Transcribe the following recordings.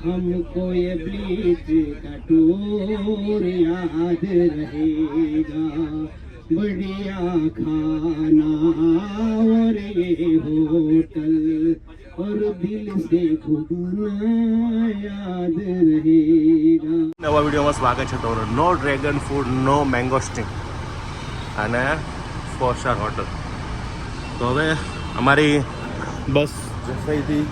हमको ये ब्लीच का टूर याद रहेगा बढ़िया खाना और ये होटल और दिल से घुमाना याद रहेगा નવા વિડીયોમાં સ્વાગત છે તમારું નો ડ્રેગન ફૂડ નો મેંગો સ્ટિંગ અને ફોર સ્ટાર હોટલ તો હવે અમારી બસ જસાઈથી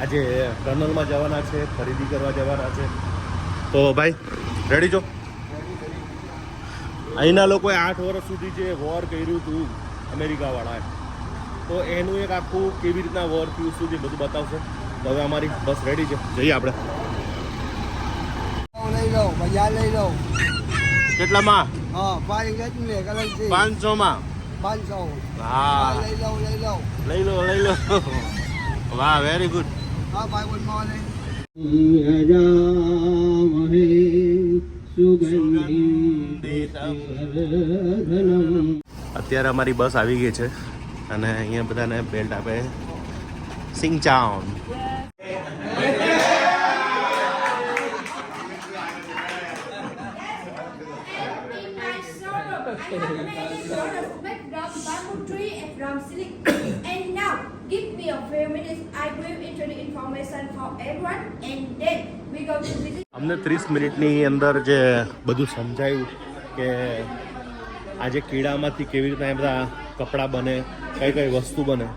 આજે ટનલમાં જવાના છે ખરીદી કરવા જવાના છે. તો ભાઈ રેડી છો? અહીંના લોકોએ આઠ વર્ષ સુધી જે વોર કર્યું હતું અમેરિકાવાળાએ તો એનું એક આખું કેવી રીતના વોર થયું શું છે બધું બતાવશે? તો હવે અમારી બસ રેડી છે. જઈએ આપણે. લઈ લો બજાર લઈ લો કેટલામાં? હા પાણી ગેટ માલ જાઓ હા લઈ લો લઈ લો લઈ લો લઈ લો. વાહ વેરી ગુડ હા ભાઈ બોલ માલે રામહે અત્યારે અમારી બસ આવી ગઈ છે અને અહીંયા બધાને બેલ્ટ આપે. સિંગ ચાઉન અમને ત્રીસ મિનિટની અંદર જે બધું સમજાયું કે આ જે કીડામાંથી કેવી રીતના એ બધા કપડાં બને, કઈ કઈ વસ્તુ બને,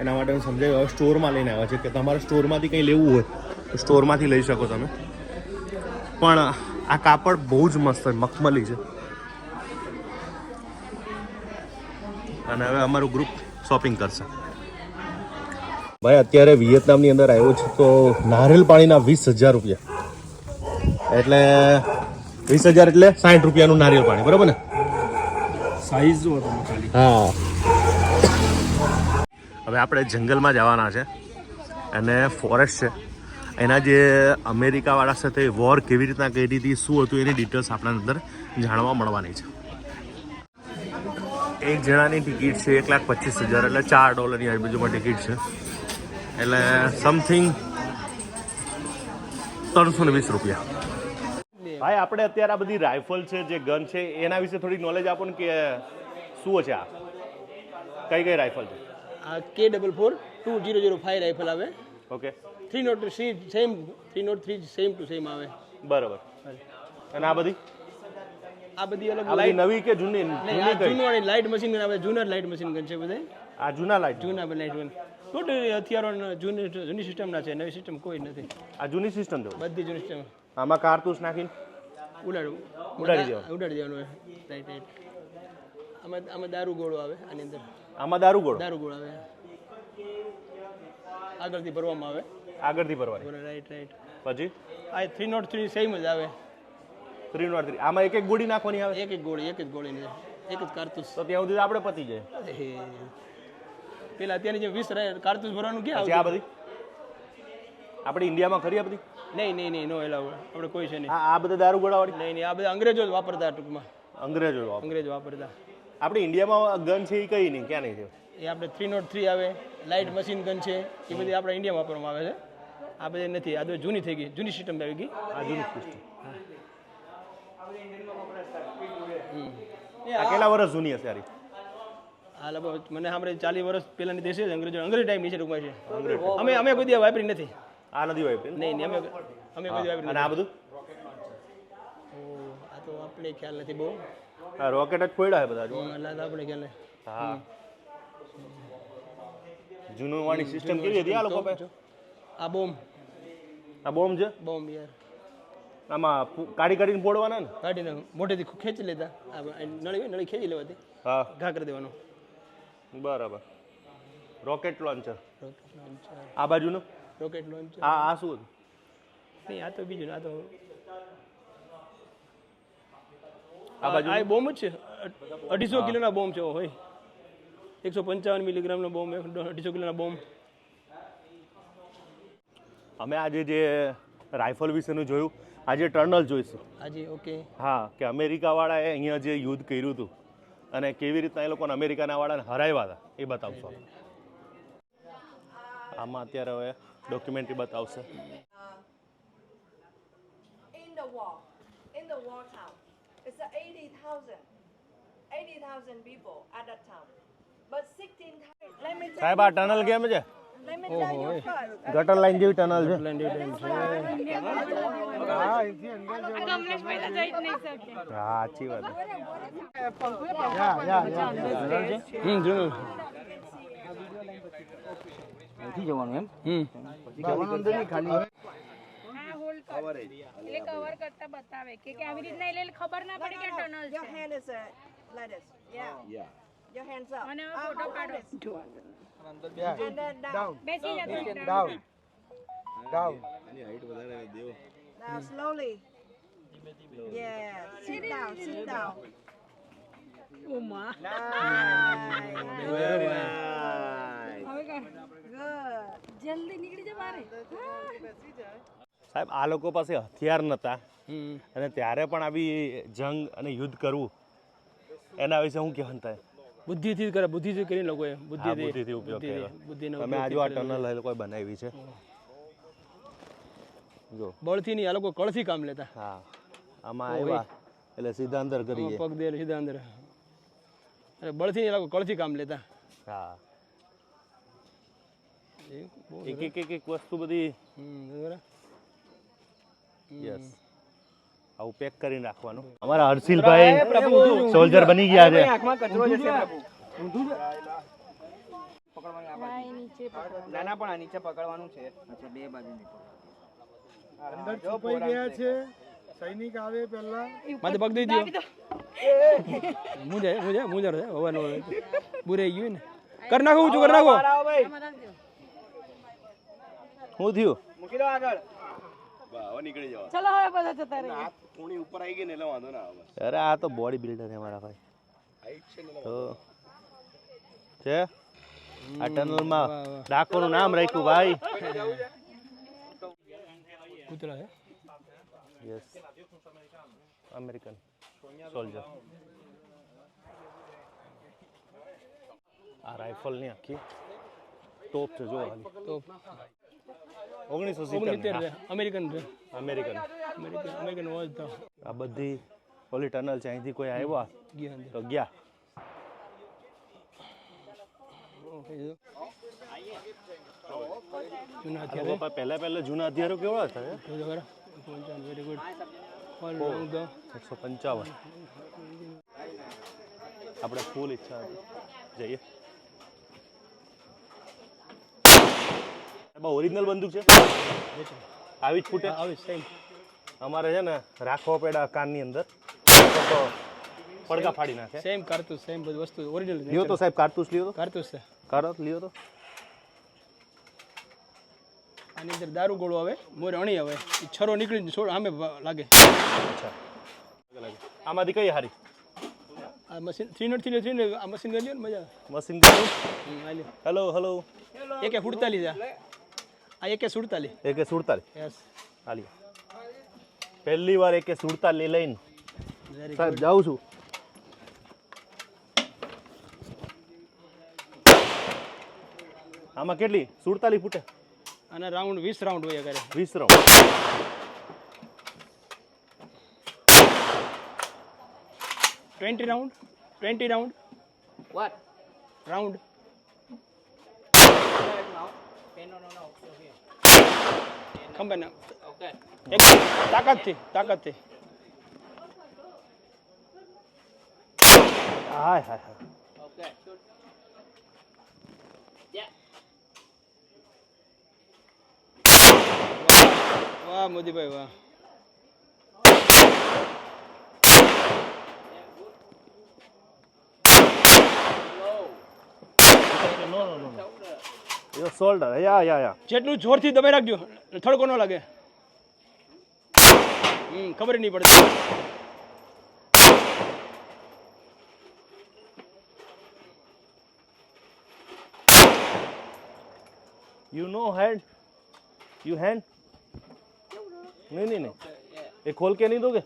એના માટે હું સમજાયું. હવે સ્ટોરમાં લઈને આવ્યા છે કે તમારે સ્ટોરમાંથી કંઈ લેવું હોય તો સ્ટોરમાંથી લઈ શકો તમે. પણ આ કાપડ બહુ જ મસ્ત છે, મખમલી છે. અને હવે અમારું ગ્રુપ શોપિંગ કરશે. ભાઈ અત્યારે વિયેતનામની અંદર આવ્યો છે તો નારિયેલ પાણીના વીસ હજાર રૂપિયા. એટલે વીસ હજાર એટલે સાઠ રૂપિયાનું નારિયેલ પાણી બરાબર ને? સાઈઝ જુઓ તમે ખાલી. હા. હવે આપણે જંગલમાં જવાના છે અને ફોરેસ્ટ છે. એના જે અમેરિકાવાળા સાથે વોર કેવી રીતના કરી હતી શું હતું એની ડિટેલ્સ આપણા અંદર જાણવા મળવાની છે. એક જણાની ટિકિટ છે એક લાખ પચીસ હજાર એટલે ચાર ડોલરની આજુબાજુમાં ટિકિટ છે. એટલે સમથિંગ ત્રણસો ને વીસ રૂપિયા. ભાઈ આપણે અત્યારે આ બધી રાઇફલ છે જે ગન છે એના વિશે થોડી નોલેજ આપો ને કે શું છે આ? કઈ કઈ રાઇફલ છે? આ કે double four two zero zero five rifle આવે. Okay three not three same three not three same two same આવે. બરાબર. અને આ બધી? આ બધી અલગ લાઈટ લાઇટ નવી કે જૂની? જૂની લાઇટ મશીન ગન આવે જૂના લાઈટ મશીન ગન છે બધા આ જૂના લાઈટ જૂના લાઈટ ગન ટોટલ હથિયારો જૂની જૂની સિસ્ટમના છે નવી સિસ્ટમ કોઈ નથી. આ જૂની સિસ્ટમ તો? બધી જૂની સિસ્ટમ. આમાં કારતૂસ નાખીને? ઉડાડવું. ઉડાડી દેવાનું. ઉડાડી દેવાનું રાઈટ રાઈટ આમાં આમાં દારૂ ગોળો આવે આની અંદર. આમાં દારૂ ગોળો? દારૂ ગોળો આવે. આગળથી ભરવામાં આવે. આગળથી ભરવાની. રાઈટ રાઈટ પછી? આ થ્રી નોટ થ્રી સેમ જ આવે. થ્રી નોટ થ્રી આમાં એક એક ગોળી નાખવાની આવે? એક એક ગોળી એક જ ગોળીની એક જ કારતૂસ. તો ત્યાં સુધી આપણે પતી જાય. પેલા અત્યારની જે વીસ રહે કારતૂસ ભરવાનું ક્યાં આ બધી? આપણે ઇન્ડિયામાં ખરી આ બધી? નહીં નહીં નહીં નો એલાવ આપણે કોઈ છે નહીં. આ આ બધા દારૂ ગોળાવાળી? નહીં નહીં આ બધા અંગ્રેજો જ વાપરતા ટૂંકમાં. અંગ્રેજો. અંગ્રેજો વાપરતા. આપણે ઇન્ડિયામાં ગન છે એ કઈ નહીં ક્યાં નહીં છે? એ આપણે થ્રી નોટ થ્રી આવે લાઇટ મશીન ગન છે એ બધી આપણે ઇન્ડિયામાં વાપરવામાં આવે છે. આ બધી નથી આ તો જૂની થઈ ગઈ જૂની સિસ્ટમ આવી ગઈ. આ જૂની સિસ્ટમ એ આ આ કેટલા વર્ષ જૂની હશે યારી આ લગભગ મને સાંભળે ચાલીસ વર્ષ પહેલાની દેશે અંગ્રેજો અંગ્રેજ ટાઈમ નીચે ટૂંકમાં છે. અમે અમે કોઈ દિવસ વાપરી નથી. આ નથી વાપરી નહીં નહીં અમે અમે કોઈ વાપરી અને આ બધું? આ તો આપણે ખ્યાલ નથી બહુ. હા રોકેટ જ ફોડ્યા છે બધા એટલે આપણે ખ્યાલ હા. જૂનું વાળી સિસ્ટમ કેવી હતી આ લોકો પાસે? આ બોમ્બ. આ બોમ્બ છે? બોમ્બ યાર. આમાં કાઢી કાઢીને પોડવાના ને? કાઢીને મોઢેથી ખેંચી લેતા. આ નળી હોય નળી ખેંચી લેવાથી હા. ઘા કરી દેવાનો. બરાબર. રોકેટ લોન્ચર રોકેટ લોન્ચર આ બાજુનું? રોકેટ લોન્ચર આ આ શું નહીં આ તો બીજું આ તો આ બાજુ આ બોમ્બ જ છે. અઢીસો કિલોના બોમ્બ છે હોય એકસો પંચાવન મિલીગ્રામનો બોમ્બ અઢીસો કિલોના બોમ્બ. અમે આજે જે રાઇફલ વિશેનું જોયું આજે ટર્નલ જોઈશું. આજે ઓકે. હા કે અમેરિકાવાળાએ અહીંયા જે યુદ્ધ કર્યું હતું અને કેવી રીતના એ લોકોને અમેરિકાના વાળાને હરાવ્યા હતા એ બતાવશો આમાં અત્યારે હવે ડોક્યુમેન્ટરી બતાવશે town. It's a 80,000, 80,000 people at that time. But 16,000, let me tell, સાહેબ આ ટનલ કેમ છે let me tell you first. Gutter line જેવી ટનલ છે હા સાચી વાત હમ એમ હમ એટલે કવર કરતા બતાવે કે કે આવી રીતના એટલે ખબર ના પડે કે tunnel Your hand is uh, like this. Yeah. Your hands up. અને ફોટો પાડો Down. બેસી જતો Down. Down. Now slowly. Yeah. Sit down. Sit down. Good. જલ્દી નીકળી જા બારે સાહેબ આ લોકો પાસે હથિયાર નહોતા અને ત્યારે પણ આવી જંગ અને યુદ્ધ કરવું એના વિશે હું કહેવાનું થાય બુદ્ધિથી કરે બુદ્ધિથી કરીને લોકોએ બુદ્ધિથી બુદ્ધિથી ઉપયોગ કર્યો. બુદ્ધિનો તમે આજુ આ ટનલ એ લોકોએ બનાવી છે. જો. બળથી નહીં આ લોકો કળથી કામ લેતા. હા આમાં આવ્યા એટલે સીધા અંદર કરીએ. પગ દે સીધા અંદર અરે બળથી નહીં, એ લોકો કળથી કામ લેતા. હા. એક એક એક એક વસ્તુ બધી હમ બરાબર. યસ આવું પેક કરી રાખવાનું અમારા હર્ષિલભાઈ સોલ્જર બની ગયા છે. નાના પણ આ નીચે પકડવાનું છે. અંદર છુપાઈ ગયા છે. સૈનિક આવે પહેલા. માથે પગ દઈ દો. મુજે મુંજા મુંજા રહે હવાનો બુરે ગયું ને. કર નાખો ઊંચું કર નાખો. શું થયું? મૂકી દો આગળ. ચલો હવે બધા જતા રહીએ. અરે આ તો બોડી બિલ્ડર છે મારા ભાઈ. તો છે? આ ટનલમાં ડાકોનું નામ રાખ્યું ભાઈ. કૂતરા હે? યસ અમેરિકન સોલ્જર આ રાઇફલની આખી ટોપ છે જો તો ઓગણીસો સિત્તેર અમેરિકન અમેરિકન. અમેરિકન વોચ તો. આ બધી ઓલી ટનલ છે. અહીંથી કોઈ આવ્યા? તો ગયા. પહેલા પહેલા જૂના હથિયારો કેવા હતા વેરી ગુડ એકસો પંચાવન. આપણે ફૂલ ઈચ્છા હતી. જઈએ ઓરિજિનલ બંદૂક છે? આવી જ ફૂટે આવે સેમ અમારે છે ને રાખવા પડ્યા કાનની અંદર. તો પડઘા ફાડી નાખે. સેમ કારતૂસ સેમ બધી વસ્તુ. ઓરિજિનલ લ્યો તો સાહેબ કારતૂસ લ્યો તો. કારતૂસ છે. કારો લ્યો તો. આની અંદર દારૂ ગોળો આવે મોર અણી આવે. એ છરો નીકળી છોડ આમે લાગે. અચ્છા. આમાંથી કઈ હારી? આ machine three not three three આ મશીન ગયો ને મજા મશીન ગયો હાલે હેલો એકે સુડતાલીસ આ એકે સુડતાલી એકે સુડતાલી યસ. હાલી પહેલી વાર એકે સુડતાલી લઈને. સાહેબ જાઉં છું. આમાં કેટલી? સુડતાલી ફૂટે. અને રાઉન્ડ વીસ રાઉન્ડ હોય કરે વીસ round. Twenty round twenty round. વાત રાઉન્ડ. ખબર ના એક તાકાતથી તાકાતથી હાય હાય હાય વાહ મોદીભાઈ વાહ નો નો નો યો શોલ્ડર યા યા યા. જેટલું જોરથી દબાઈ રાખજો. થડકો ન લાગે. હમ ખબર નહીં પડતી. You know hand you hand નહીં નહીં નહીં. એ ખોલ કે નહીં દોગે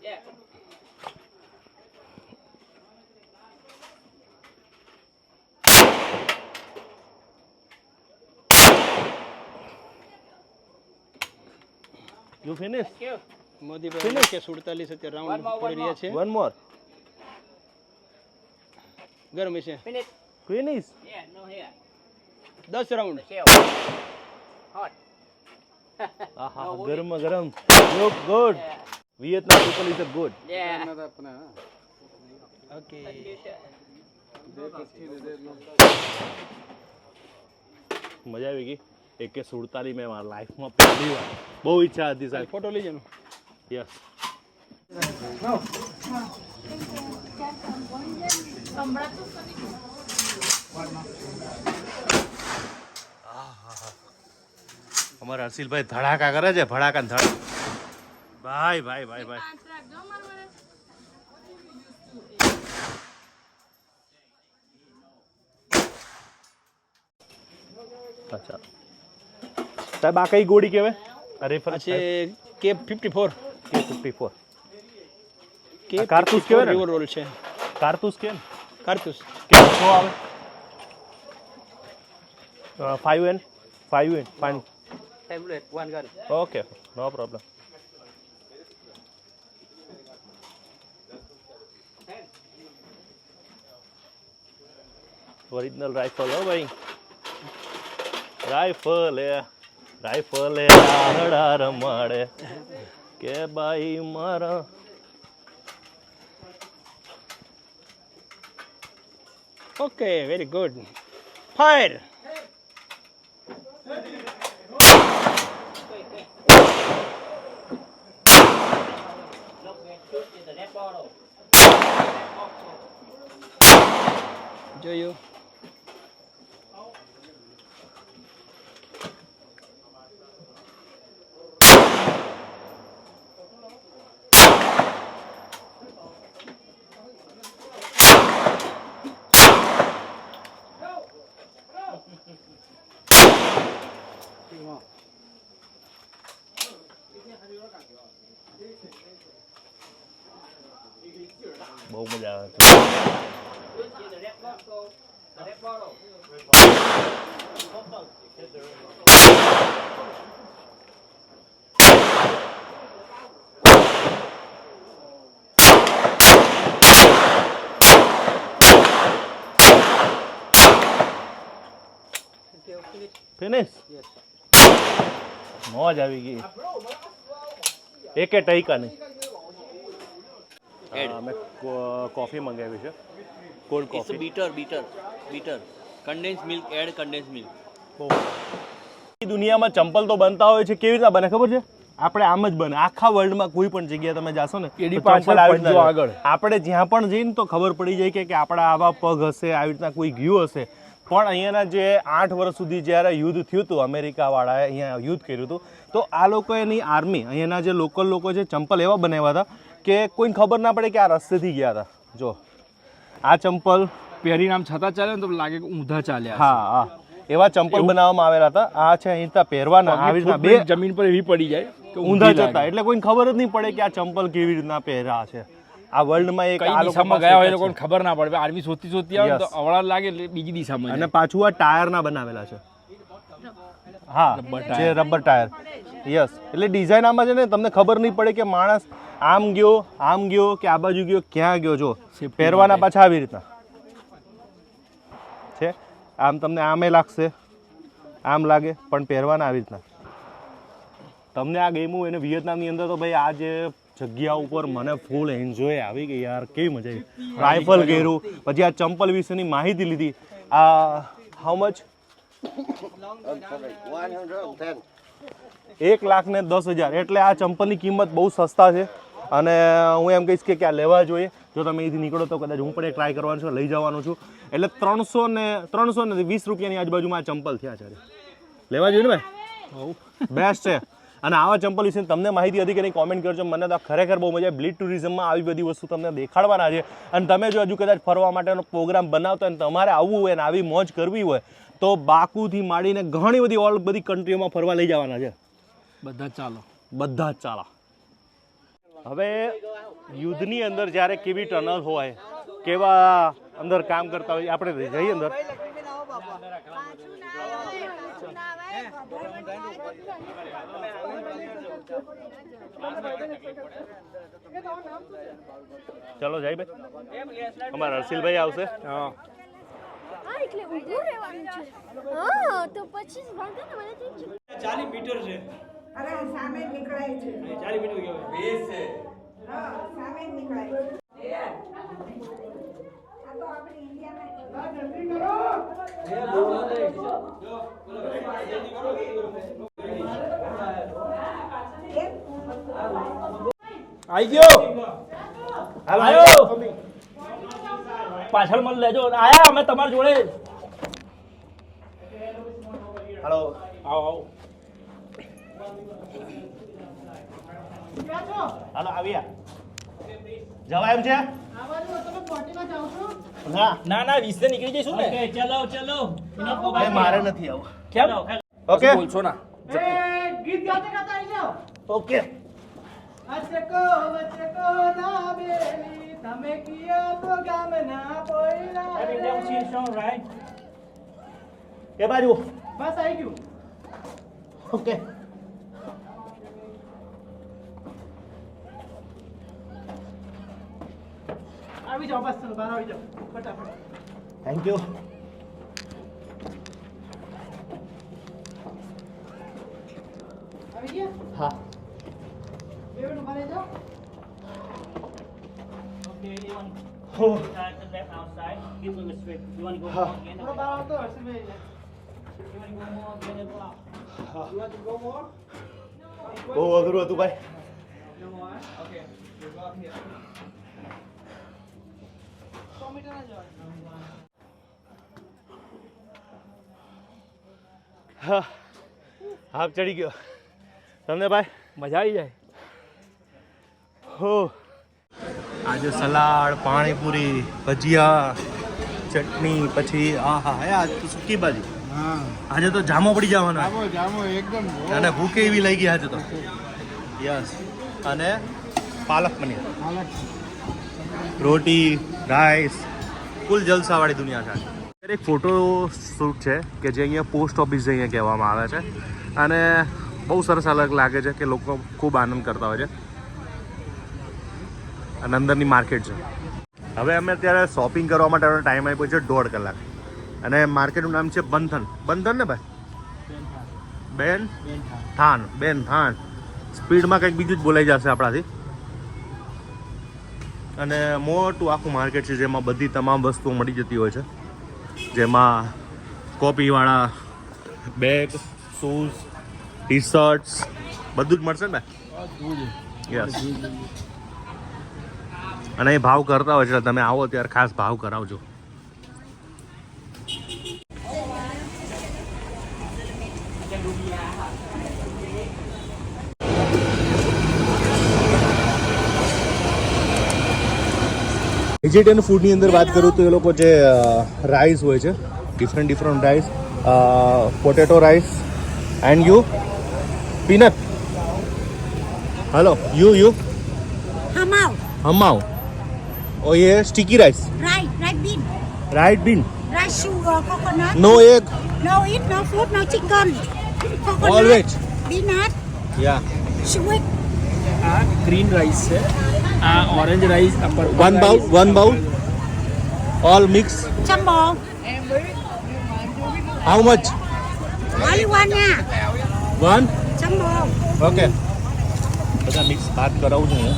યુ ફિનિશ મોદીભાઈ કે સુડતાલીસ અત્યારે રાઉન્ડ પડી રહ્યા છે. વન મોર ગરમ છે Finish. ફિનિશ. દસ રાઉન્ડ Hot. આહા ગરમ ગરમ. Good good Vietnam people is good Yeah. Okay મજા આવી ગઈ. એકે સુડતાલી મેં મારા લાઈફમાં પહેલી વાર. બહુ ઈચ્છા હતી સાહેબ. ફોટો લઈ જવાનું યસ. અમારા હર્ષિલભાઈ ધડાકા કરે છે ભડાકા ધડ. ભાઈ ભાઈ ભાઈ ભાઈ. અચ્છા. સાહેબ આ કઈ ગોળી કહેવાય? અરે છે કે ફિફ્ટી ફોર કે ફિફ્ટી ફોર કે કારતૂસ કહેવાય રિવર રોલ છે. કારતૂસ કેમ કારતૂસ. કે શું આવે. Five N five N gun. Okay no problem original rifle હો ભાઈ રાઇફલ એ રાઇફલ એ આહડા રમાડે કે ભાઈ મારા ઓકે વેરી ગુડ ફાયર જોયું બહુ મજા આવે ફિનિશ મોજ આવી ગઈ. એકે ટઈકા નહીં હા, મેં કોફી મંગાવી છે. Cold coffee bitter bitter bitter. Condensed milk, add condensed milk. દુનિયામાં ચંપલ તો બનતા હોય છે કેવી રીતે બને ખબર છે? આપણે આમ જ બને. આખા વર્લ્ડમાં કોઈ પણ જગ્યાએ તમે જાશો ને એડી પાછળ આવી રીતના આગળ. આપણે જ્યાં પણ જઈને તો ખબર પડી જાય કે કે આપણા આવા પગ હશે આવી રીતના કોઈ ગયું હશે. પણ અહીંયાના જે આઠ વર્ષ સુધી જ્યારે યુદ્ધ થયું હતું અમેરિકાવાળાએ અહીંયા યુદ્ધ કર્યું હતું તો આ લોકો એની આર્મી અહીંયાના જે લોકલ લોકો છે ચંપલ એવા બનાવ્યા હતા કે કોઈને ખબર ના પડે કે આ રસ્તેથી ગયા હતા. જો આ ચંપલ પહેરીને આમ છતાં ચાલે ને તો લાગે કે ઊંધા ચાલ્યા હા હા. એવા ચંપલ બનાવવામાં આવેલા હતા. આ છે અહીં રીતના પહેરવાના આવી રીતના બે જમીન પર એવી પડી જાય કે ઊંધા જતા. એટલે કોઈને ખબર જ નહીં પડે કે આ ચંપલ કેવી રીતના પહેરા છે. આ વર્લ્ડમાં એક આ દિશામાં ગયા હોય લોકોને ખબર ના પડે. આર્મી શોધતી શોધતી આવે તો અવળા લાગે એટલે બીજી દિશામાં. અને. પાછું આ ટાયરના બનાવેલા છે. હા. જે રબર ટાયર યસ એટલે ડિઝાઇન આમાં છે ને તમને ખબર નહીં પડે કે માણસ આમ ગયો આમ ગયો કે આ બાજુ ગયો ક્યાં ગયો? જો પહેરવાના પાછા આવી રીતના. છે? આમ તમને આમે લાગશે આમ લાગે પણ પહેરવાના આવી રીતના. તમને આ ગેમું એને વિયેતનામની અંદર તો ભાઈ આ જે જગ્યા ઉપર મને ફૂલ એન્જોય આવી ગઈ યાર. કેવી મજા આવી. રાઇફલ ઘેરું પછી આ ચંપલ વિશેની માહિતી લીધી. આ હાઉ મચ એક લાખ ને દસ હજાર. એટલે આ ચંપલની કિંમત બહુ સસ્તા છે. અને હું એમ કહીશ કે ક્યાં લેવા જોઈએ. જો તમે અહીંથી નીકળો તો કદાચ હું પણ એ ટ્રાય કરવાનું છું લઈ જવાનું છું. એટલે ત્રણસો ને ત્રણસો ને વીસ રૂપિયાની આજુબાજુમાં આ ચંપલ થયા છે. લેવા જોઈએ ને ભાઈ? બેસ્ટ છે. અને આવા ચંપલ વિશે તમને માહિતી હતી કે નહીં કોમેન્ટ કરજો. મને તો ખરેખર બહુ મજા બ્લીડ ટુરિઝમમાં આવી બધી વસ્તુ તમને દેખાડવાના છે. અને તમે જો હજુ કદાચ ફરવા માટેનો પ્રોગ્રામ બનાવતા હોય અને તમારે આવવું હોય અને આવી મોજ કરવી હોય તો બાકુથી માંડીને ઘણી બધી ઓલ બધી કન્ટ્રીઓમાં ફરવા લઈ જવાના છે. બધા ચાલો. બધા જ ચાલા. હવે યુદ્ધની અંદર જ્યારે કેવી ટનલ હોય કેવા અંદર કામ કરતા હોય આપણે જઈએ અંદર. ચલો જાય ભાઈ. અમારા હર્ષિલભાઈ આવશે. હા હા. એટલે ઊભું રહેવાનું છે. હા તો પછી વાંધો ને મને છે. ચાલીસ મીટર છે. અરે સામે નીકળાય છે. ચાલીસ મીટર કહેવાય. હા સામે નીકળાય છે. આ તો આપણે ઇન્ડિયામાં આવી ગયો આયો પાછળ મને લેજો. આયા અમે તમારી જોડે. હલો. આવો આવો. હાલો આવ્યા જવા એમ છે? ના. ના ના વીસ નીકળી જઈશું ને. ચલો ચલો. ભાઈ, મારે નથી આવું. કેમ? ઓકે. બોલશો ના. ગીત ગાતે ગાતા આવી જાઓ. ઓકે. અચકો વચકો દાબેલી તમે કિયો તો ગામ ના પોઈલા એ બાજુ બસ આવી ગયું ઓકે આવી જાઓ બસ ચલો બહાર આવી જાઓ ફટાફટ થેન્ક યુ આવી ગયા હા બે મિનિટ ઊભા રહી જાઓ હો. હા. more? બહાર આવતો હર્ષભાઈ બહુ અઘરું હતું ભાઈ સો મીટર ના જવાય હા હાફ ચડી ગયો તમને ભાઈ મજા આવી જાય હો આજે સલાડ પાણીપુરી ભજીયા ચટણી પછી આ હા હે આજ તો સૂકી ભાજી. આજે તો જામો પડી જવાનો જામો જામો એકદમ અને ભૂકે એવી લઈ ગયા આજે તો. યસ અને પાલક પનીર. રોટી રાઈસ કુલ જલસાવાળી દુનિયા છે. એક ફોટો શૂટ છે કે જે અહીંયા પોસ્ટ ઓફિસ અહીંયા કહેવામાં આવે છે. અને બહુ સરસ અલગ લાગે છે કે લોકો ખૂબ આનંદ કરતા હોય છે. અને અંદરની માર્કેટ છે. હવે અમે અત્યારે શોપિંગ કરવા માટેનો ટાઈમ આપ્યો છે દોઢ કલાક. અને માર્કેટનું નામ છે બંધન. બંધન ને ભાઈ? બેન? થાન. બેન થાન. સ્પીડમાં કંઈક બીજું જ બોલાઈ જશે આપણાથી. અને મોટું આખું માર્કેટ છે જેમાં બધી તમામ વસ્તુઓ મળી જતી હોય છે. જેમાં કોપીવાળા બેગ શૂઝ ટી શર્ટ્સ બધું જ મળશે ને યસ અને એ ભાવ કરતા હોય છે એટલે તમે આવો ત્યારે ખાસ ભાવ કરાવજો. વેજીટેરિયન ફૂડની અંદર વાત કરું તો એ લોકો જે રાઈસ હોય છે different different rice potato rice and you peanut hello you you હમાવ હમાવ ઓ ये sticky rice right, right bean, right bean rice sugar, coconut. No egg No eat, no food, no chicken. Coconut, All veg. peanut, yeah sweet, આ green rice છે આ orange rice આ purple one bowl rice. One bowl all mix jumbo. How much Only one nha. One Jumbo. Okay બધા mix ભાત કરાવું છું હું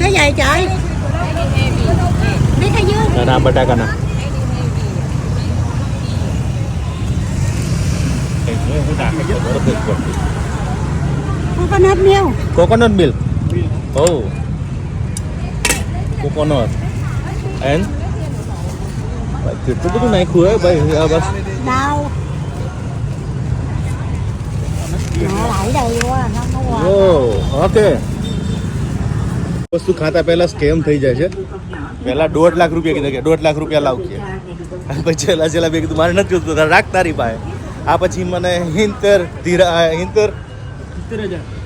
Cái gì trời? Biết cái dương. અને આ બટાકાના હું નાખે છે બરોબર જ પડતું. Coconut milk. કોકોનટ મિલ્ક ઓ કોકોનટ એન્ડ કેટલું બધું નાખ્યું હે ભાઈ આ બસ Đâu? Nó lại đây quá, nó nó qua. ઓ ઓકે વસ્તુ ખાતા પહેલા સ્કેમ થઈ જાય છે. પહેલા દોઢ લાખ રૂપિયા કીધા કે દોઢ લાખ રૂપિયા લાવ કે. પછી છેલ્લા છેલ્લા બે કીધું મારે નથી જોતું તારે રાખ તારી પાસે. આ પછી મને હિંતર ધીરા હિંતર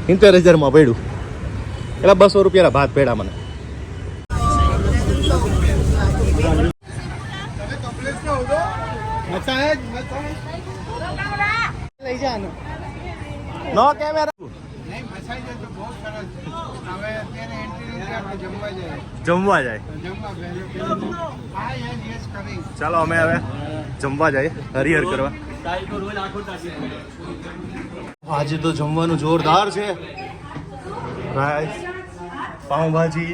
હિંતર હજારમાં પડ્યું. એટલે બસો રૂપિયાના ભાત પેડા મને. નો કેમેરા જમવા જાય. ચાલો અમે હવે જમવા જઈએ હરિહર કરવા. આજે તો જમવાનું જોરદાર છે. રાઈસ પાઉંભાજી.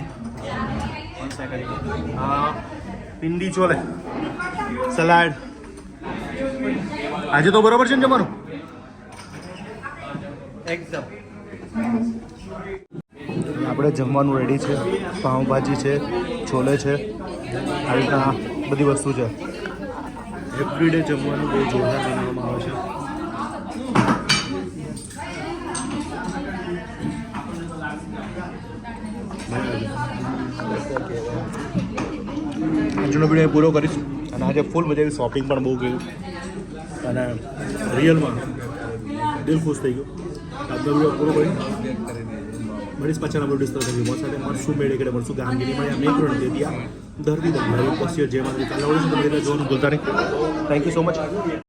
હા પિંડી ચોલે. સલાડ આજે તો બરોબર છે ને જમવાનું? એકદમ. આપણે જમવાનું રેડી છે, પાઉંભાજી છે, છોલે છે, આવી રીતના બધી વસ્તુ છે. એવરીડે જમવાનું બહુ જોરદાર બનાવવામાં આવે છે. આજનો વીડિયો પૂરો કરીશ. અને આજે ફૂલ મજા આવી શોપિંગ પણ બહુ ગયું. અને રિયલમાં દિલ ખુશ થઈ ગયું. વીડિયો પૂરો કરી મળીશ પાછળ આપણું ડિસ્કસ કરી મોત સાથે મળશું, મેળે કે મળશું ગામગીરી મળી, અમે એક દે દિયા ધરતી દમ પછી જે મારી કાલે ઓળખ તમને જોવાનું ભૂલતા નહીં. Thank you so much